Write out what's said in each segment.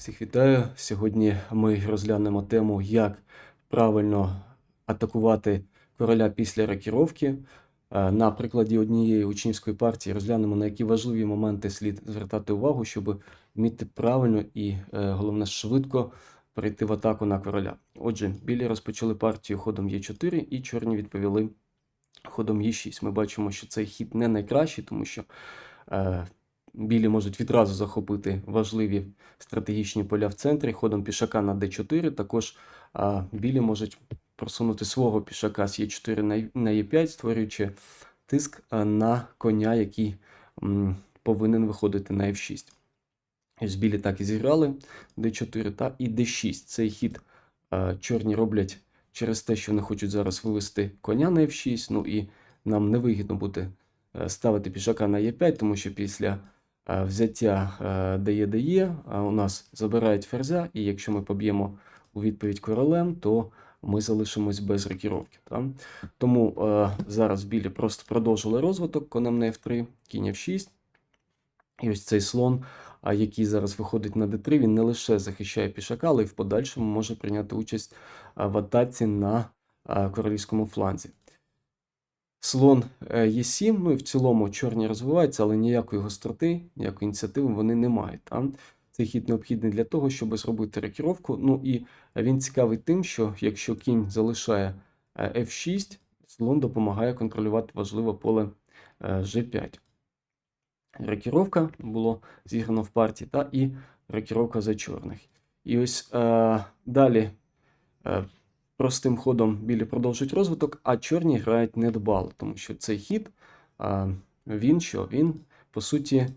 Всіх вітаю. Сьогодні ми розглянемо тему, як правильно атакувати короля після рокіровки. Е, На прикладі однієї учнівської партії розглянемо, на які важливі моменти слід звертати увагу, щоб вміти правильно і е, головне швидко перейти в атаку на короля. Отже, білі розпочали партію ходом Е4 і чорні відповіли ходом Е6. Ми бачимо, що цей хід не найкращий, тому що е, білі можуть відразу захопити важливі стратегічні поля в центрі ходом пішака на d4. Також а, білі можуть просунути свого пішака з e4 на, на e5, створюючи тиск на коня, який м, повинен виходити на f6. Ось білі так і зіграли d4 та і d6. Цей хід а, чорні роблять через те, що вони хочуть зараз вивести коня на f6. Ну і нам невигідно буде е, ставити пішака на e5, тому що після взяття е, дає дає, а у нас забирають ферзя, і якщо ми поб'ємо у відповідь королем, то ми залишимось без рокіровки. Та? Тому е, зараз білі просто продовжили розвиток конем на f3, кінь f6. І ось цей слон, який зараз виходить на d3, він не лише захищає пішака, але й в подальшому може прийняти участь в атаці на королівському фланзі. Слон е, Е7, ну і в цілому чорні розвиваються, але ніякої гостроти, ніякої ініціативи вони не мають. Там цей хід необхідний для того, щоб зробити рокіровку. Ну і він цікавий тим, що якщо кінь залишає е, F6, слон допомагає контролювати важливе поле е, G5. Рокіровка було зіграно в партії, та і рокіровка за чорних. І ось е, далі е, простим ходом білі продовжують розвиток, а чорні грають недбало, тому що цей хід, е, він що? Він, по суті, е,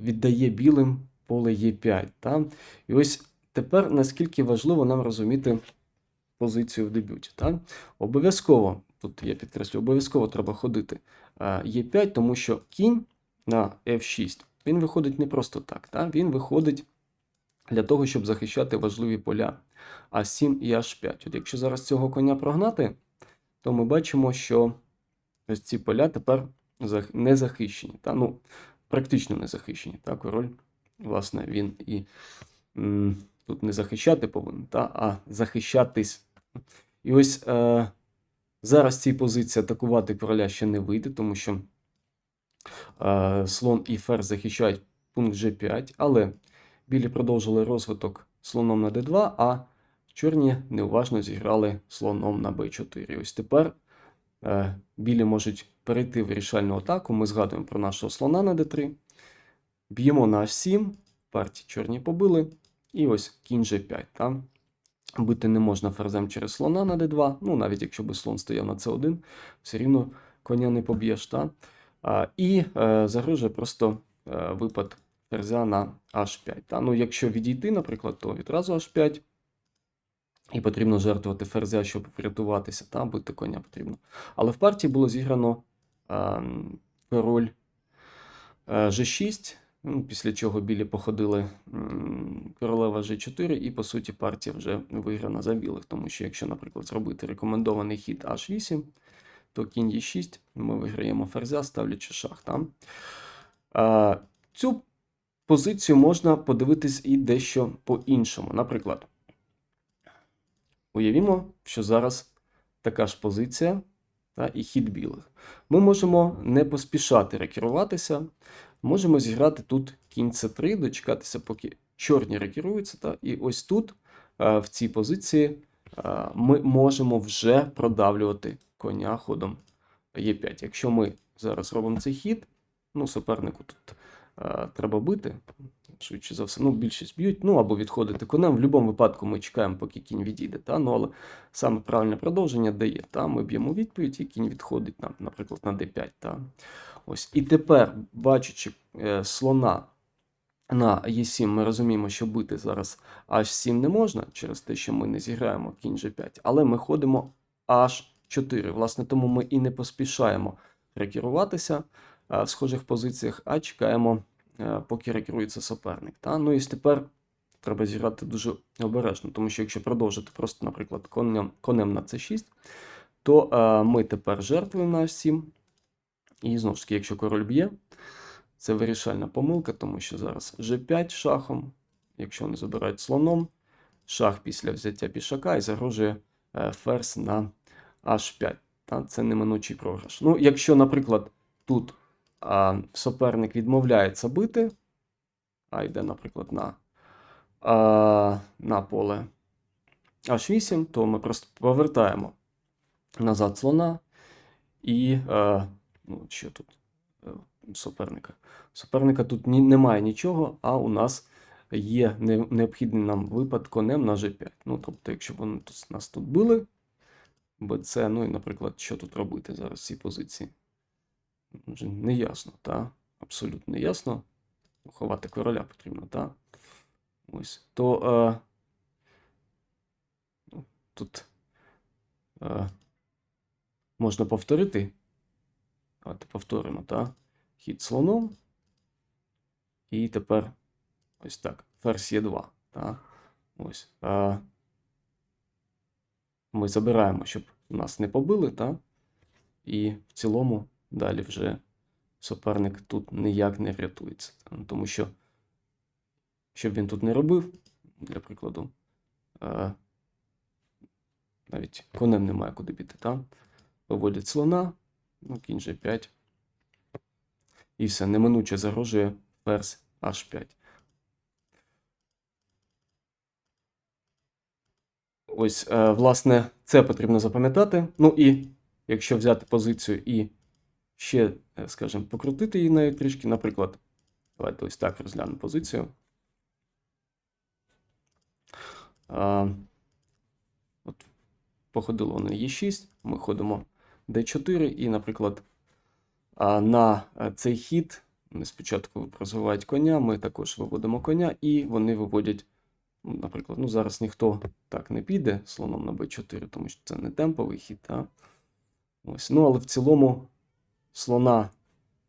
віддає білим поле Е5. Та? І ось тепер наскільки важливо нам розуміти позицію в дебюті. Та? Обов'язково, тут я підкреслю, обов'язково треба ходити е, Е5, тому що кінь на F6, він виходить не просто так. Та? Він виходить для того, щоб захищати важливі поля А7 і H5. От якщо зараз цього коня прогнати, то ми бачимо, що ось ці поля тепер не захищені. Та? Ну, практично не захищені. Та? Король, власне, він і м, тут не захищати повинен, та? а захищатись. І ось е, зараз цій позиції атакувати короля ще не вийде, тому що е, слон і ферзь захищають пункт G5, але білі продовжили розвиток слоном на d2, а чорні неуважно зіграли слоном на b4. Ось тепер е, білі можуть перейти в вирішальну атаку. Ми згадуємо про нашого слона на d3. Б'ємо на h7, партії чорні побили, і ось кінь g5. Та? Бити не можна ферзем через слона на d2, ну навіть якщо би слон стояв на c1, все рівно коня не поб'єш. Та? А, і е, загрожує просто е, випад ферзя на h5. Та? Ну, якщо відійти, наприклад, то відразу h5. І потрібно жертвувати ферзя, щоб врятуватися, та бити коня потрібно. Але в партії було зіграно е, король е, G6, ну, після чого білі походили королева G4, і по суті партія вже виграна за білих. Тому що якщо, наприклад, зробити рекомендований хід H8, то кінь Е6, ми виграємо ферзя, ставлячи шах там. Е, цю позицію можна подивитись і дещо по-іншому. Наприклад, уявімо, що зараз така ж позиція та, і хід білих. Ми можемо не поспішати рекеруватися, можемо зіграти тут кінь С3, дочекатися, поки чорні рекеруються. Та, і ось тут, е, в цій позиції, е, ми можемо вже продавлювати коня ходом Е5. Якщо ми зараз робимо цей хід, ну, супернику тут е, треба бити, швидше за все, ну, більшість б'ють, ну або відходити конем. В будь-якому випадку ми чекаємо, поки кінь відійде. Та? Ну, але саме правильне продовження дає. Та? Ми б'ємо відповідь, і кінь відходить, на, наприклад, на d5. Та? Ось. І тепер, бачачи е, слона на e7, ми розуміємо, що бити зараз h7 не можна через те, що ми не зіграємо кінь g5, але ми ходимо h4. Власне, тому ми і не поспішаємо рекеруватися е, в схожих позиціях, а чекаємо, поки рекерується суперник. Та? Ну і тепер треба зіграти дуже обережно, тому що якщо продовжити просто, наприклад, конем, конем на c6, то е, ми тепер жертвуємо на h7. І знову ж таки, якщо король б'є, це вирішальна помилка, тому що зараз g5 шахом, якщо вони забирають слоном, шах після взяття пішака і загрожує е, ферзь на h5. Та? Це неминучий програш. Ну, якщо, наприклад, тут а, суперник відмовляється бити, а йде, наприклад, на, а, на поле h8, то ми просто повертаємо назад слона і е, ну, що тут е, суперника. Суперника тут ні, немає нічого, а у нас є не, необхідний нам випад конем на g5. Ну, тобто, якщо вони тут, нас тут били, БЦ, ну і, наприклад, що тут робити зараз в цій позиції? Не ясно, та? Абсолютно не ясно. Ховати короля потрібно, так? Ось. То е, ну, тут е, можна повторити. Давайте повторимо, так? Хід слоном. І тепер ось так. Ферзь є 2. Так? Ось. Е, ми забираємо, щоб нас не побили, так? І в цілому далі вже суперник тут ніяк не врятується. Тому що, щоб він тут не робив, для прикладу, е, навіть конем немає куди піти, так? Виводять слона, ну, кінь G5. І все, неминуче загрожує ферзь H5. Ось, е, власне, це потрібно запам'ятати. Ну і якщо взяти позицію і ще, е, скажімо, покрутити її навіть трішки, наприклад, давайте ось так розглянемо позицію. А, от, походило на Е6, ми ходимо d4, і, наприклад, на е, цей хід вони спочатку розвивають коня, ми також виводимо коня, і вони виводять, ну, наприклад, ну зараз ніхто так не піде слоном на b4, тому що це не темповий хід. Та? Ось. Ну, але в цілому слона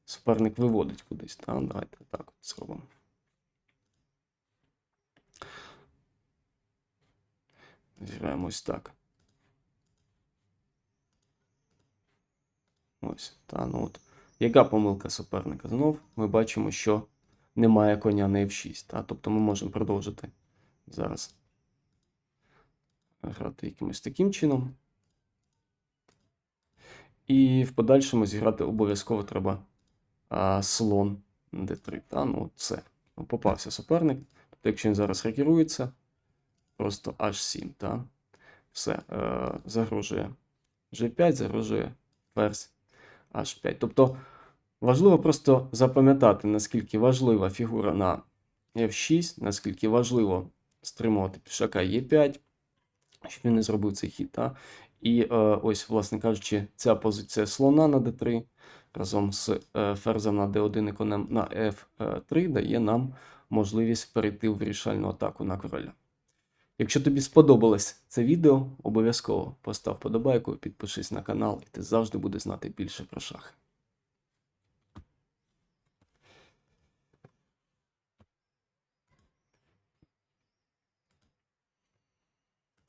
суперник виводить кудись. Та? Давайте так зробимо. Зіграємо ось так. Ось, та, ну от. Яка помилка суперника? Знов ми бачимо, що немає коня на F6. Та? Тобто ми можемо продовжити зараз грати якимось таким чином. І в подальшому зіграти обов'язково треба а, слон d3. Та? Ну, це. Ну, попався суперник. Тобто, якщо він зараз рекерується, просто H7. Та? Все. Е, загрожує G5, загрожує ферзь H5. Тобто важливо просто запам'ятати, наскільки важлива фігура на F6, наскільки важливо стримувати пішака Е5, щоб він не зробив цей хід. Та? І е, ось, власне кажучи, ця позиція слона на d3 разом з е, ферзем на d1 і конем на f3 дає нам можливість перейти в вирішальну атаку на короля. Якщо тобі сподобалось це відео, обов'язково постав подобайку, підпишись на канал, і ти завжди будеш знати більше про шахи.